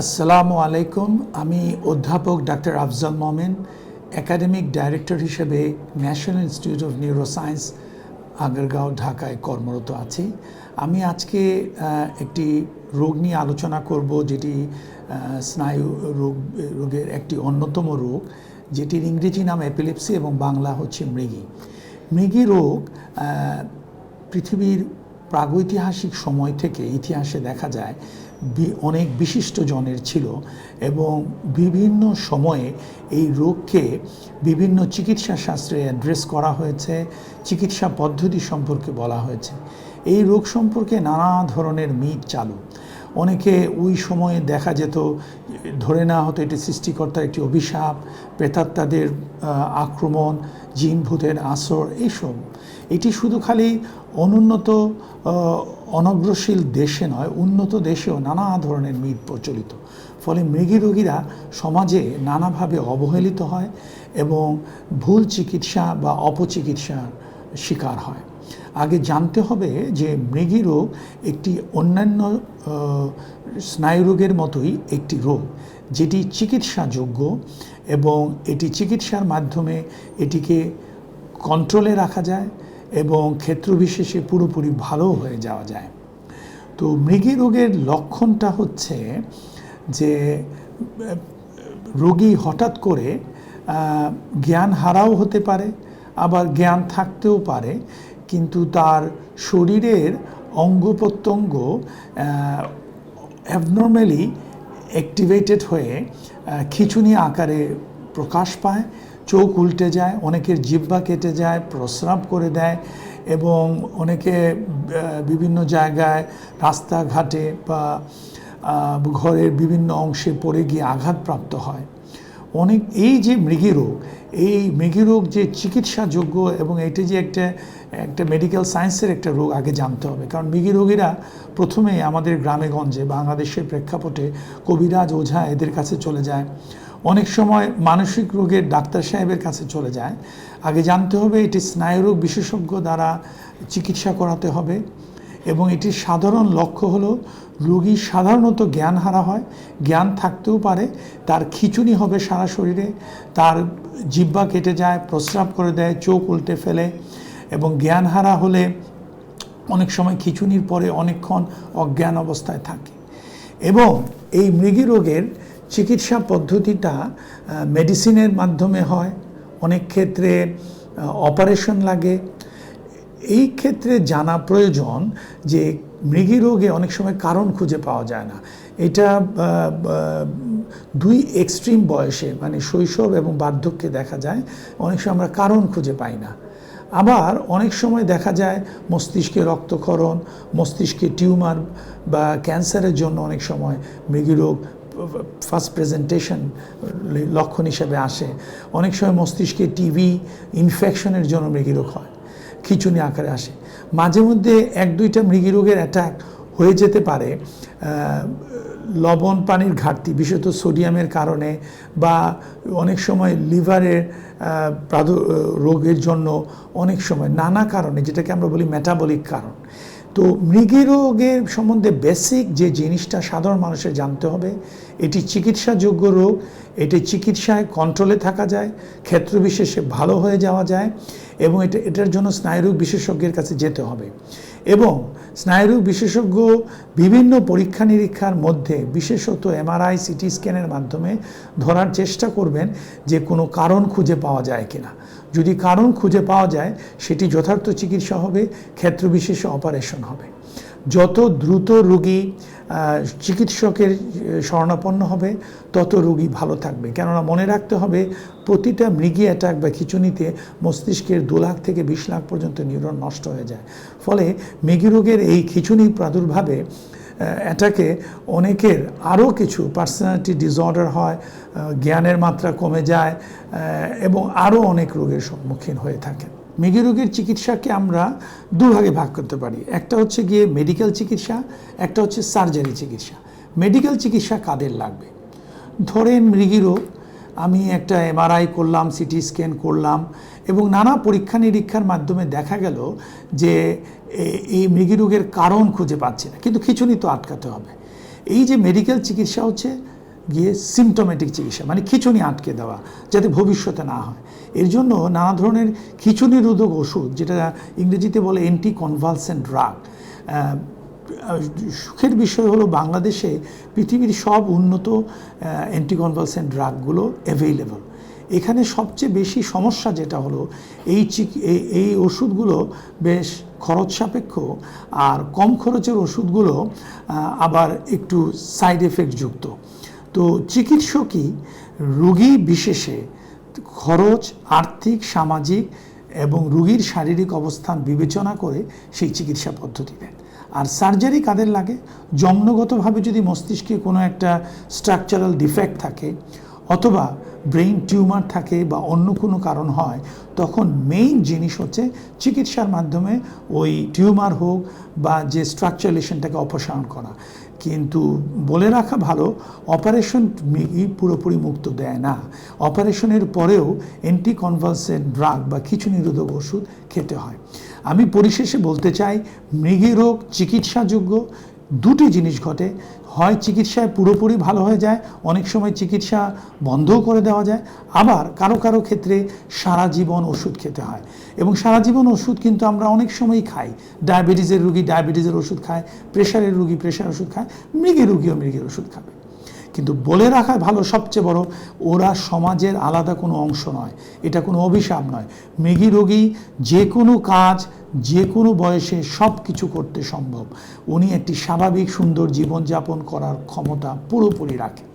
আসসালামু আলাইকুম। আমি অধ্যাপক doctor Afzal Momen, academic director হিসেবে national institute of neuroscience, Agargaon, ঢাকায় কর্মরত আছি। আমি আজকে একটি রোগ নিয়ে আলোচনা করব, যেটি স্নায়ু রোগ, রোগের একটি অন্যতম রোগ, যেটির ইংরেজি নাম এপিলেপসি এবং বাংলা হচ্ছে মৃগী। মৃগী রোগ পৃথিবীর প্রাগৈতিহাসিক সময় থেকে ইতিহাসে দেখা যায় অনেক বিশিষ্ট জনের ছিল এবং বিভিন্ন সময়ে এই রোগকে বিভিন্ন চিকিৎসা শাস্ত্রে অ্যাড্রেস করা হয়েছে, চিকিৎসা পদ্ধতি সম্পর্কে বলা হয়েছে। এই রোগ সম্পর্কে নানা ধরনের মিথ চালু। অনেকে ওই সময়ে দেখা যেত, ধরে নেওয়া হতো এটি সৃষ্টিকর্তার একটি অভিশাপ, প্রেতাত্মাদের আক্রমণ, জিন ভূতের আসর, এইসব। এটি শুধু খালি অনুন্নত অনগ্রশীল দেশে নয়, উন্নত দেশেও নানা ধরনের মিথ প্রচলিত। ফলে মৃগী রোগীরা সমাজে নানাভাবে অবহেলিত হয় এবং ভুল চিকিৎসা বা অপচিকিৎসার শিকার হয়। আগে জানতে হবে যে মৃগী রোগ একটি অন্যান্য স্নায়ুরোগের মতোই একটি রোগ, যেটি চিকিৎসাযোগ্য এবং এটি চিকিৎসার মাধ্যমে এটিকে কন্ট্রোলে রাখা যায় এবং ক্ষেত্রবিশেষে পুরোপুরি ভালো হয়ে যাওয়া যায়। তো মৃগী রোগের লক্ষণটা হচ্ছে যে, রোগী হঠাৎ করে জ্ঞান হারাও হতে পারে, আবার জ্ঞান থাকতেও পারে কিন্তু তার শরীরের অঙ্গ প্রত্যঙ্গ অ্যাবনর্মালি অ্যাক্টিভেটেড হয়ে খিঁচুনি আকারে প্রকাশ পায়, চোখ উল্টে যায়, অনেকের জিব্বা কেটে যায়, প্রস্রাব করে দেয় এবং অনেকে বিভিন্ন জায়গায় রাস্তাঘাটে বা ঘরের বিভিন্ন অংশে পড়ে গিয়ে আঘাতপ্রাপ্ত হয়। অনেক, এই যে মৃগী রোগ, এই মৃগী রোগ যে চিকিৎসাযোগ্য এবং এটি যে একটা একটা মেডিকেল সায়েন্সের একটা রোগ আগে জানতে হবে। কারণ মৃগী রোগীরা প্রথমে আমাদের গ্রামে গঞ্জে বাংলাদেশের প্রেক্ষাপটে কবিরাজ ওঝা এদের কাছে চলে যায়। অনেক সময় মানসিক রোগের ডাক্তার সাহেবের কাছে চলে যায়। আগে জানতে হবে এটি স্নায়ুরোগ বিশেষজ্ঞ দ্বারা চিকিৎসা করাতে হবে। এবং এটির সাধারণ লক্ষ্য হলো রোগী সাধারণত জ্ঞান হারা হয়, জ্ঞান থাকতেও পারে, তার খিচুনি হবে সারা শরীরে, তার জিব্বা কেটে যায়, প্রস্রাব করে দেয়, চোখ উল্টে ফেলে এবং জ্ঞান হারা হলে অনেক সময় খিচুনির পরে অনেকক্ষণ অজ্ঞান অবস্থায় থাকে। এবং এই মৃগী রোগের চিকিৎসা পদ্ধতিটা মেডিসিনের মাধ্যমে হয়, অনেক ক্ষেত্রে অপারেশন লাগে এই ক্ষেত্রে জানা প্রয়োজন যে মৃগী রোগে অনেক সময় কারণ খুঁজে পাওয়া যায় না। এটা দুই এক্সট্রিম বয়সে মানে শৈশব এবং বার্ধক্যে দেখা যায়, অনেক সময় আমরা কারণ খুঁজে পাই না। আবার অনেক সময় দেখা যায় মস্তিষ্কে রক্তক্ষরণ, মস্তিষ্কে টিউমার বা ক্যান্সারের জন্য অনেক সময় মৃগী রোগ, ফার্স্ট প্রেজেন্টেশন লক্ষণ হিসেবে আসে। অনেক সময় মস্তিষ্কে টিভি ইনফেকশনের জন্য মৃগী রোগ হয়। খিচুনি আকারে আসে। মাঝে মধ্যে এক, দুইটা মৃগী রোগের অ্যাটাক হয়ে যেতে পারে লবণ পানির ঘাটতি, বিশেষত সোডিয়ামের কারণে বা অনেক সময় লিভারের প্রাদু রোগের জন্য অনেক সময় নানা কারণে, যেটাকে আমরা বলি মেটাবলিক কারণ। তো মৃগী রোগের সম্বন্ধে বেসিক যে জিনিসটা সাধারণ মানুষের জানতে হবে এটি চিকিৎসাযোগ্য রোগ। এটি চিকিৎসায় কন্ট্রোলে থাকা যায় ক্ষেত্রবিশেষে ভালো হয়ে যাওয়া যায় এবং এটা, এটার জন্য স্নায়ুরোগ বিশেষজ্ঞের কাছে যেতে হবে। এবং স্নায়ুরোগ বিশেষজ্ঞ বিভিন্ন পরীক্ষা নিরীক্ষার মধ্যে বিশেষত এমআরআই সিটি স্ক্যানের মাধ্যমে ধরার চেষ্টা করবেন যে কোনো কারণ খুঁজে পাওয়া যায় কিনা। যদি কারণ খুঁজে পাওয়া যায়, সেটি যথার্থ চিকিৎসা হবে ক্ষেত্রবিশেষে অপারেশন হবে। যত দ্রুত রোগী চিকিৎসকের শরণাপন্ন হবে, তত রোগী ভালো থাকবে। কেননা মনে রাখতে হবে, প্রতিটা মৃগী অ্যাটাক বা খিচুনিতে মস্তিষ্কের দু লাখ থেকে বিশ লাখ পর্যন্ত নিউরন নষ্ট হয়ে যায়। ফলে মৃগী রোগের এই খিচুনি প্রাদুর্ভাবে অ্যাটাকে অনেকের আরও কিছু পার্সোনালিটি ডিসঅর্ডার হয় জ্ঞানের মাত্রা কমে যায় এবং আরও অনেক রোগের সম্মুখীন হয়ে থাকেন। মৃগী রোগের চিকিৎসাকে আমরা দুভাগে ভাগ করতে পারি। একটা হচ্ছে গিয়ে মেডিকেল চিকিৎসা, একটা হচ্ছে সার্জারি চিকিৎসা। মেডিকেল চিকিৎসা কাদের লাগবে? ধরেন মৃগী রোগ, আমি একটা এমআরআই করলাম সিটি স্ক্যান করলাম এবং নানা পরীক্ষা নিরীক্ষার মাধ্যমে দেখা গেল যে এই মৃগী রোগের কারণ খুঁজে পাচ্ছি না, কিন্তু খিচুনি তো আটকাতে হবে। এই যে মেডিকেল চিকিৎসা হচ্ছে গিয়ে সিমটোমেটিক চিকিৎসা মানে খিচুনি আটকে দেওয়া, যাতে ভবিষ্যতে না হয়। এর জন্য নানা ধরনের খিচুনি রোধক ওষুধ, যেটা ইংরেজিতে বলে অ্যান্টি কনভালসেন্ট ড্রাগ সুখের বিষয় হলো বাংলাদেশে পৃথিবীর সব উন্নত অ্যান্টিকনভালসেন্ট ড্রাগগুলো অ্যাভেইলেবল এখানে সবচেয়ে বেশি সমস্যা যেটা হলো, এই এই- ওষুধগুলো বেশ খরচ সাপেক্ষ আর কম খরচের ওষুধগুলো আবার একটু সাইড এফেক্ট যুক্ত। তো চিকিৎসকই রোগী বিশেষে খরচ, আর্থিক, সামাজিক এবং রুগীর শারীরিক অবস্থান বিবেচনা করে সেই চিকিৎসা পদ্ধতি দেন আর সার্জারি কাদের লাগে? জন্মগতভাবে যদি মস্তিষ্কে কোনো একটা স্ট্রাকচারাল ডিফেক্ট থাকে অথবা ব্রেইন টিউমার থাকে বা অন্য কোনো কারণ হয়, তখন মেইন জিনিস হচ্ছে চিকিৎসার মাধ্যমে ওই টিউমার হোক বা যে স্ট্রাকচারেশনটাকে অপসারণ করা। কিন্তু বলে রাখা ভালো, অপারেশন পুরোপুরি মুক্ত দেয় না। অপারেশনের পরেও অ্যান্টি কনভালসেন্ট ড্রাগ বা কিছু নিরোধক ওষুধ খেতে হয়। আমি পরিশেষে বলতে চাই, মৃগী রোগ চিকিৎসাযোগ্য দুটি জিনিস ঘটে। হয় চিকিৎসায় পুরোপুরি ভালো হয়ে যায়, অনেক সময় চিকিৎসা বন্ধও করে দেওয়া যায়, আবার কারও কারও ক্ষেত্রে সারা জীবন ওষুধ খেতে হয়। এবং সারা জীবন ওষুধ কিন্তু আমরা অনেক সময়ই খাই। ডায়াবেটিসের রুগী ডায়াবেটিসের ওষুধ খায়, প্রেশারের রুগী প্রেশার ওষুধ খায় মৃগী রুগীও মৃগের ওষুধ খাবে। কিন্তু বলে রাখা ভালো সবচেয়ে বড়, ওরা সমাজের আলাদা কোনো অংশ নয়। এটা কোনো অভিশাপ নয়। মৃগী রোগী যে কোনো কাজ যে কোনো বয়সে সব কিছু করতে সম্ভব। উনি একটি স্বাভাবিক সুন্দর জীবনযাপন করার ক্ষমতা পুরোপুরি রাখেন।